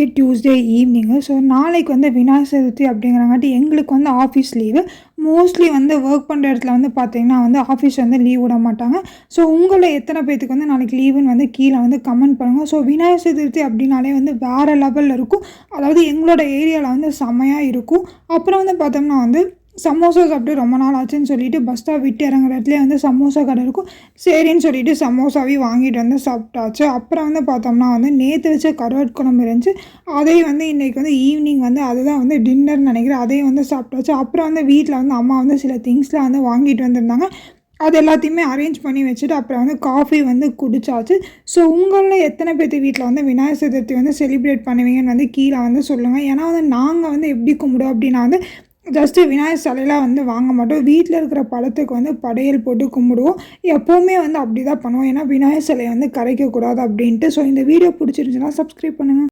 இன்றைக்கி டியூஸ்டே ஈவினிங்கு ஸோ நாளைக்கு வந்து விநாயகர் சதுர்த்தி அப்படிங்கிறாங்காட்டி எங்களுக்கு வந்து ஆஃபீஸ் லீவு மோஸ்ட்லி வந்து ஒர்க் பண்ணுற இடத்துல வந்து பார்த்தீங்கன்னா வந்து ஆஃபீஸ் வந்து லீவ் விட மாட்டாங்க. ஸோ உங்களை எத்தனை பேத்துக்கு வந்து நாளைக்கு லீவுன்னு வந்து கீழே வந்து கமெண்ட் பண்ணுங்கள் ஸோ விநாயகர் சதுர்த்தி அப்படின்னாலே வந்து வேறு லெவலில் இருக்கும். அதாவது எங்களோட ஏரியாவில் வந்து செமையாக இருக்கும். அப்புறம் வந்து பார்த்தோம்னா வந்து சமோசா சாப்பிட்டு ரொம்ப நாள் ஆச்சுன்னு சொல்லிட்டு பஸ் ஸ்டாப் விட்டு இறங்குற இடத்துல வந்து சமோசா கடை இருக்கும். சரின்னு சொல்லிட்டு சமோசாவையும் வாங்கிட்டு வந்து சாப்பிட்டாச்சு. அப்புறம் வந்து பார்த்தோம்னா வந்து நேற்று வச்ச கருவாட் குழம்பு இருந்துச்சு. அதையும் வந்து இன்றைக்கி வந்து ஈவினிங் வந்து அதுதான் வந்து டின்னர்னு நினைக்கிறேன். அதையும் வந்து சாப்பிட்டாச்சு. அப்புறம் வந்து வீட்டில் வந்து அம்மா வந்து சில திங்ஸ்லாம் வந்து வாங்கிட்டு வந்திருந்தாங்க. அது எல்லாத்தையுமே அரேஞ்ச் பண்ணி வச்சுட்டு அப்புறம் வந்து காஃபி வந்து குடிச்சாச்சு. ஸோ உங்களில் எத்தனை பேர்த்து வீட்டில் வந்து விநாயகர் சதுர்த்தி வந்து செலிப்ரேட் பண்ணுவீங்கன்னு வந்து கீழே வந்து சொல்லுங்கள் ஏன்னா வந்து நாங்கள் வந்து எப்படி கும்பிடுவோம் அப்படின்னா வந்து ஜஸ்ட்டு விநாயகர் சிலையெல்லாம் வந்து வாங்க மாட்டோம். வீட்டில் இருக்கிற படத்துக்கு வந்து படையல் போட்டு கும்பிடுவோம். எப்போவுமே வந்து அப்படி தான் பண்ணுவோம். ஏன்னா விநாயகர் சிலையை வந்து கரைக்கக்கூடாது அப்படின்ட்டு. ஸோ இந்த வீடியோ பிடிச்சிருந்துச்சுன்னா சப்ஸ்கிரைப் பண்ணுங்கள்